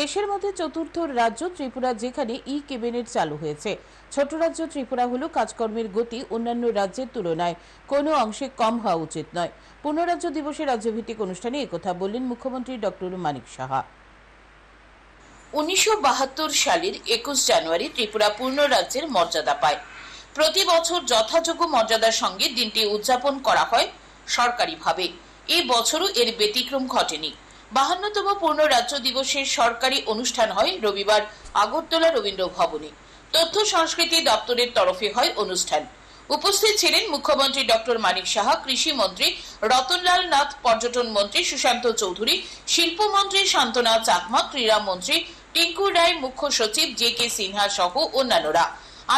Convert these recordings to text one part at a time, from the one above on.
দেশের মধ্যে চতুর্থ রাজ্য ত্রিপুরা, যেখানে ই ক্যাবিনেট চালু হয়েছে। ছোট রাজ্য ত্রিপুরা হলো কাজকর্মের গতি অন্যান্য রাজ্যের তুলনায় কোনো অংশে কম হওয়া উচিত নয়। পূর্ণরাজ্য দিবসে রাজ্যভিত্তিক অনুষ্ঠানে একথা বললেন মুখ্যমন্ত্রী ডক্টর মানিক সাহা। উনিশশো বাহাত্তর সালের একুশ জানুয়ারি ত্রিপুরা পূর্ণ রাজ্যের মর্যাদা পায়। প্রতি বছর যথাযোগ্য মর্যাদার সঙ্গে দিনটি উদযাপন করা হয় সরকারিভাবে। এই বছরও এর ব্যতিক্রম ঘটেনি। বাহান্নতম পূর্ণ রাজ্য দিবসের সরকারি অনুষ্ঠান হয় রবিবার আগরতলা রবীন্দ্র ভবনে। তথ্য সংস্কৃতি দপ্তরের তরফে হয় অনুষ্ঠান। উপস্থিত ছিলেন মুখ্যমন্ত্রী ডক্টর মানিক সাহা, কৃষি মন্ত্রী রতনলাল নাথ, পর্যটন মন্ত্রী সুশান্ত চৌধুরী শিল্পমন্ত্রী শান্তনা চাকমা, ক্রীড়া মন্ত্রী টিঙ্কু রায়, মুখ্য সচিব জে কে সিনহা সহ অন্যান্যরা।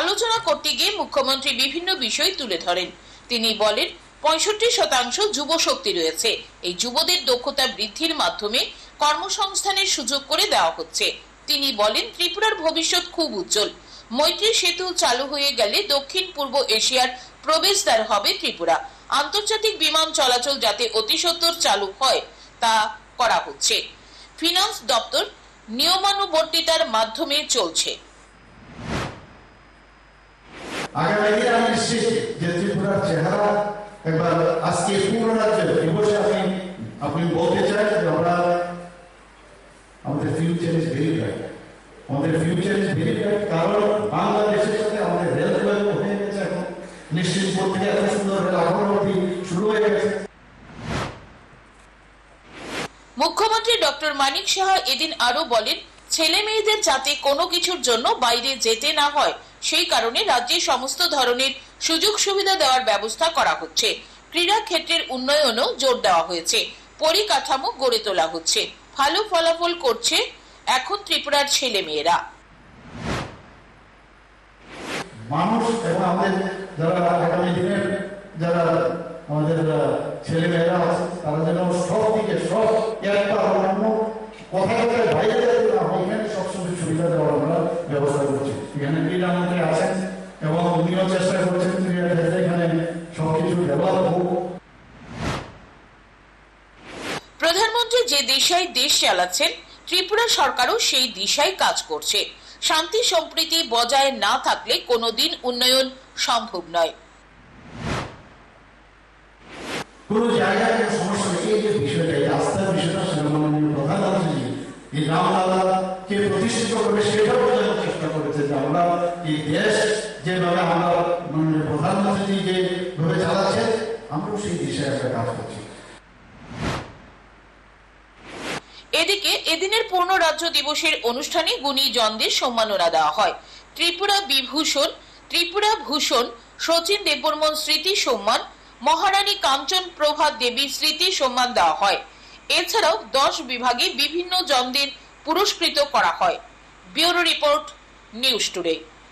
আলোচনা করতে গিয়ে মুখ্যমন্ত্রী বিভিন্ন বিষয় তুলে ধরেন। তিনি বলেন পঁয়ষট্টি শতাংশ যুব শক্তি রয়েছে। এই যুবদের দক্ষতা বৃদ্ধির মাধ্যমে কর্মসংস্থানের সুযোগ করে দেওয়া হচ্ছে। তিনি বলেন, ত্রিপুরার ভবিষ্যৎ খুব উজ্জ্বল। মৈত্রী সেতু চালু হয়ে গেলে দক্ষিণ পূর্ব এশিয়ার প্রবেশদ্বার হবে ত্রিপুরা। আন্তর্জাতিক বিমান চলাচল যাতে অতি চালু হয়, তা করা হচ্ছে। ফিনান্স দপ্তর নিয়মানুবর্তিতার মাধ্যমে চলছে। আগামী আমি নিশ্চিত যে ত্রিপুরার চেহারা আজকে দিবসে আপনি আপনি বলতে যে আমরা আমাদের ফিউচার ইজ ভেরি ব্রাইট আমাদের ফিউচার ইজ ভেরি ব্রাইট কারণ বাংলাদেশের সাথে আমাদের হয়ে গেছে এখন। নিশ্চিতপুর থেকে এত সুন্দর রেল অবধি শুরু হয়ে গেছে। মুখ্যমন্ত্রী ডক্টর মানিক সাহা এদিন আরও বলেন, ছেলে মেয়েদের যাতে কোনো কিছুর জন্য বাইরে যেতে না হয়, সেই কারণে রাজ্যে সমস্ত ধরনের সুযোগ সুবিধা দেওয়ার ব্যবস্থা করা হচ্ছে। ক্রীড়া ক্ষেত্রের উন্নয়নও জোর দেওয়া হয়েছে। পরিকাঠামো গড়ে তোলা হচ্ছে। ভালো ফলাফল করছে এখন ত্রিপুরার ছেলে মেয়েরা মানুষ এবং আমাদের যারা আগামী যারা আমাদের ছেলে মেয়েরা আছে, তারা যেন সব দিকে, সব একটা অন্য কোথায় বাইরে যাতে এখানে সুবিধা দেওয়ার আমরা ব্যবস্থা প্রধানমন্ত্রী যে দিশায় দেশ চালাচ্ছেন, ত্রিপুরা সরকারও সেই দিশায় কাজ করছে। শান্তি সম্প্রীতি বজায় না থাকলে কোনোদিন উন্নয়ন সম্ভব নয়। কোনো জায়গায় সমস্যা নেই যে বিষয়টা, এই আস্থার বিষয়টা সেটা মাননীয় প্রধানমন্ত্রী এই রামলালাকে প্রতিষ্ঠিত করে সেটাও বোঝানোর চেষ্টা করেছে যে আমরা এদিকে এদিনের পূর্ণ রাজ্য দিবসের অনুষ্ঠানে গুণীজনদের সম্মাননা দেওয়া হয়। ত্রিপুরা বিভূষণ, ত্রিপুরা ভূষণ, সচিন দেববর্মন স্মৃতি সম্মান, মহারানী কাঞ্চন প্রভা দেবী স্মৃতি সম্মান দেওয়া হয়। এছাড়াও দশ বিভাগে বিভিন্ন জনদের পুরস্কৃত করা হয়। Bureau report news today.